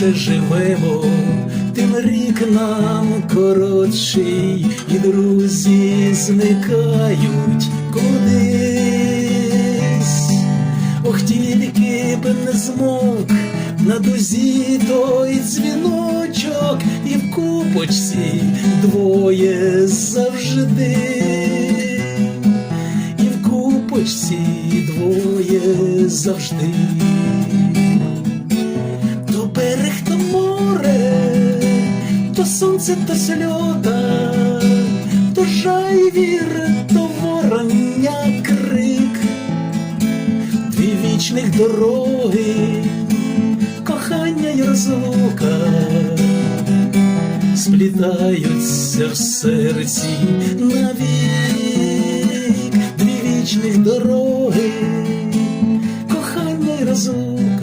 довше живемо, тим рік нам коротший, і друзі зникають кудись. Ох, тільки б не змог на дузі той дзвіночок, і в купочці двоє завжди, і в купочці двоє завжди. то сонце, то сльота, то жай вір, то вороння крик, дві вічних дороги, кохання й розлука, сплітаються в серці навік, дві вічних дороги, кохання й розлука.